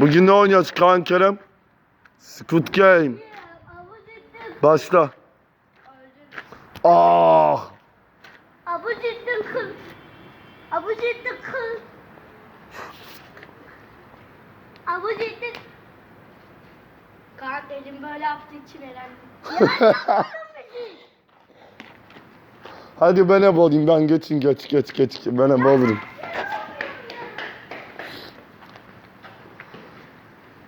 Bugün ne oynuyoruz Kaan Kerem? Squid Game. Başla. Ah! Abu cidden kız. Abu cidden kız. Abu cidden. Elim böyle yaptığı için elendi. Hadi ben olayım ben geçin geç geç geç. Ben olurum.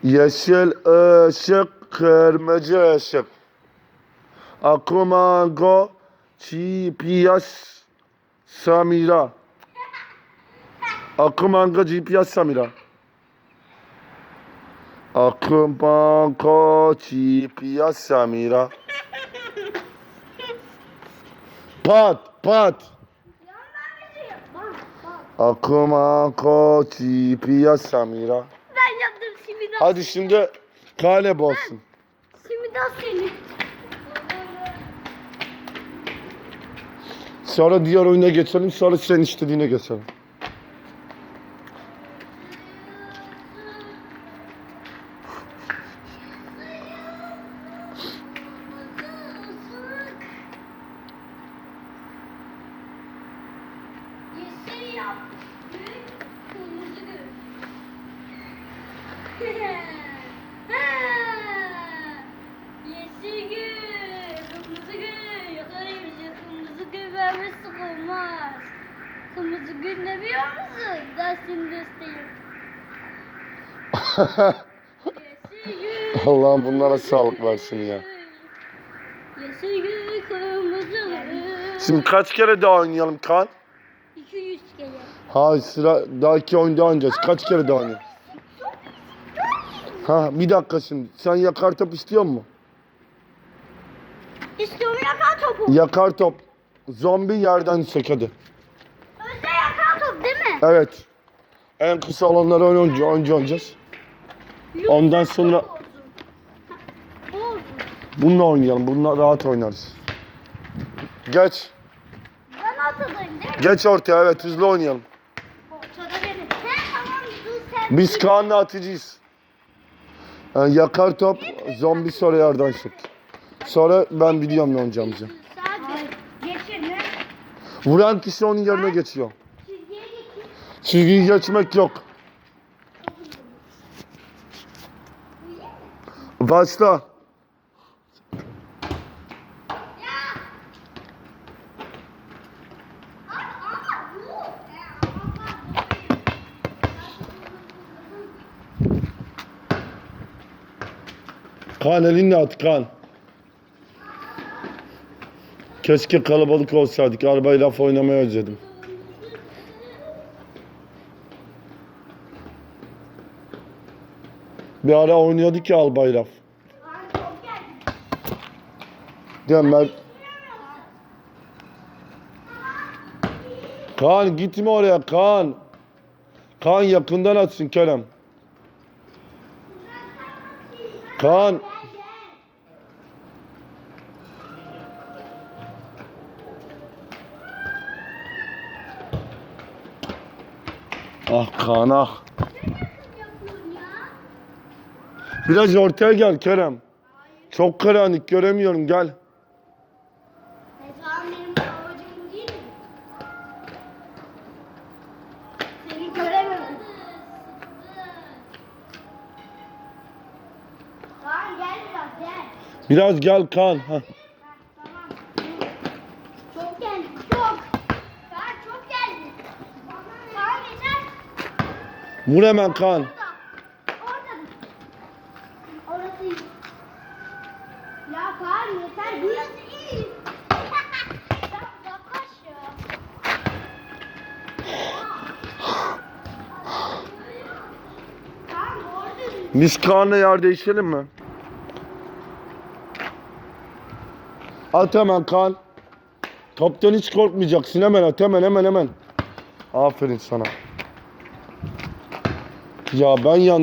Yeşil ışık, kırmızı ışık. Akumango, GPS, Samira. Akumango, GPS, Samira. Akumango, GPS, Samira. Pat, pat. Akumango, GPS, Samira. Ben yaptım şimdi de. Hadi şimdi kale olsun. Şimdi de seni. Sonra diğer oyuna geçelim. Sonra senin istediğine geçelim. Yeşil gül, kırmızı gül. Yakalayınca kırmızı gül vermesi olmaz. Kırmızı gül ne biliyor musun? Seni göstereyim. Yeşil gül. Allah'ım bunlara sağlık versin ya. Yeşil gül, kırmızı gül. Şimdi kaç kere daha oynayalım Kaan? 200 kere. Ha sıra daha iki oyun daha oynayacağız. Kaç kere daha oynayalım? Ha bir dakika şimdi. Sen yakar top istiyor musun? İstiyorum yakar topu. Yakar top. Zombi yerden hadi. Önce yakar top değil mi? Evet. En kısa olanları önce, önce oynayacağız. Ondan sonra bununla oynayalım. Bununla rahat oynarız. Geç. Ben ortadayım değil mi? Geç ortaya evet hızlı oynayalım. Ortada benim. He tamam dur sen. Biz Kaan'la atıcıyız. Yani yakar top, zombi sonra yerden çek. Sonra ben biliyorum ne oynayacağımızı. Vuran kişi onun yerine geçiyor. Çizgiyi geçmek yok. Başla. Kaan elinle at Kaan. Keşke kalabalık olsaydık. Arabayla laf oynamayı özledim. Bir ara oynuyorduk ya albay laf. Mi Mert? Kaan gitme oraya Kaan. Kaan yakından atsın Kerem. Kaan. Ah Kaan ah. Biraz ortaya gel Kerem. Çok karanlık göremiyorum gel. E tamam benim babacığım bu değil mi? Seni göremiyorum. Tamam gel biraz gel. Biraz gel Kaan. Heh. Ha, tamam. Çok geldi, çok. Kaan çok geldi. Kaan yeter. Vur hemen iyi. Ya Kaan yeter. Düzgün. Biz Kaan'la yer değişelim mi? At hemen Kaan. Toptan hiç korkmayacaksın hemen at hemen hemen hemen. Aferin sana. Ya ben yanlış